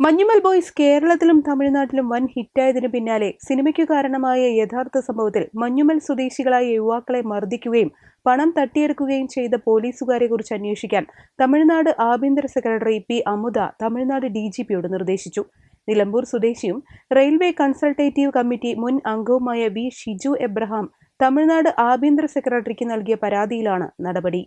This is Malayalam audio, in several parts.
Manjummel boys കേരളത്തിലും തമിഴ്നാട്ടിലും വൻ ഹിറ്റായതിനു പിന്നാലെ സിനിമയ്ക്ക് കാരണമായ യഥാർത്ഥ സംഭവത്തിൽ മഞ്ഞുമൽ സ്വദേശികളായ യുവാക്കളെ മർദ്ദിക്കുകയും പണം തട്ടിയെടുക്കുകയും ചെയ്ത പോലീസുകാരെ കുറിച്ച് അന്വേഷിക്കാൻ തമിഴ്നാട് ആഭ്യന്തര secretary P Amudha Tamil Nadu D G പിയോട് നിർദ്ദേശിച്ചു. നിലമ്പൂർ സ്വദേശിയും റെയിൽവേ കൺസൾട്ടേറ്റീവ് കമ്മിറ്റി മുൻ അംഗവുമായ വി ഷിജു എബ്രഹാം തമിഴ്നാട് ആഭ്യന്തര സെക്രട്ടറിക്ക് നൽകിയ പരാതിയിലാണ് നടപടി.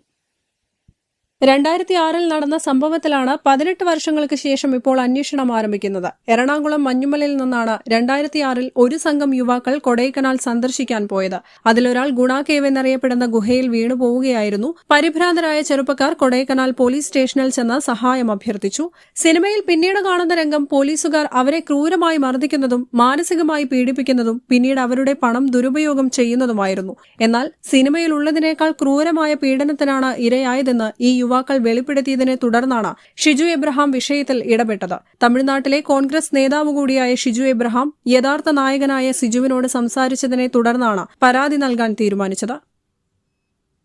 രണ്ടായിരത്തി ആറിൽ നടന്ന സംഭവത്തിലാണ് പതിനെട്ട് വർഷങ്ങൾക്ക് ശേഷം ഇപ്പോൾ അന്വേഷണം ആരംഭിക്കുന്നത്. എറണാകുളം മഞ്ഞുമലയിൽ നിന്നാണ് രണ്ടായിരത്തി ആറിൽ ഒരു സംഘം യുവാക്കൾ കൊടൈക്കനാൽ സന്ദർശിക്കാൻ പോയത്. അതിലൊരാൾ ഗുണാകേവ് എന്നറിയപ്പെടുന്ന ഗുഹയിൽ വീണുപോവുകയായിരുന്നു പരിഭ്രാന്തരായ ചെറുപ്പക്കാർ കൊടൈക്കനാൽ പോലീസ് സ്റ്റേഷനിൽ ചെന്ന് സഹായം അഭ്യർത്ഥിച്ചു. സിനിമയിൽ പിന്നീട് കാണുന്ന രംഗം പോലീസുകാർ അവരെ ക്രൂരമായി മർദ്ദിക്കുന്നതും മാനസികമായി പീഡിപ്പിക്കുന്നതും പിന്നീട് അവരുടെ പണം ദുരുപയോഗം ചെയ്യുന്നതുമായിരുന്നു. എന്നാൽ സിനിമയിൽ ഉള്ളതിനേക്കാൾ ക്രൂരമായ പീഡനത്തിനാണ് ഇരയായതെന്ന് ഈ യുവാക്കൾ വെളിപ്പെടുത്തിയതിനെ തുടർന്നാണ് ഷിജു എബ്രഹാം വിഷയത്തിൽ ഇടപെട്ടത്. തമിഴ്നാട്ടിലെ കോൺഗ്രസ് നേതാവ് കൂടിയായ ഷിജു എബ്രഹാം യഥാർത്ഥ നായകനായ സിജുവിനോട് സംസാരിച്ചതിനെ തുടർന്നാണ് പരാതി നൽകാൻ തീരുമാനിച്ചത്.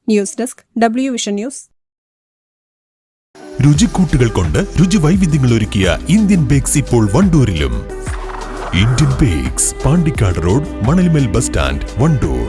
News desk W vision news. രുചിക്കൂട്ടുകൾ കൊണ്ട് രുചി വൈവിധ്യങ്ങൾ ഒരുക്കിയ ഇന്ത്യൻ ബേക്സ് ഇപ്പോൾ വണ്ടൂരിലും. Indian bakes Pandikkad road Manalmel bus stand Wandoor.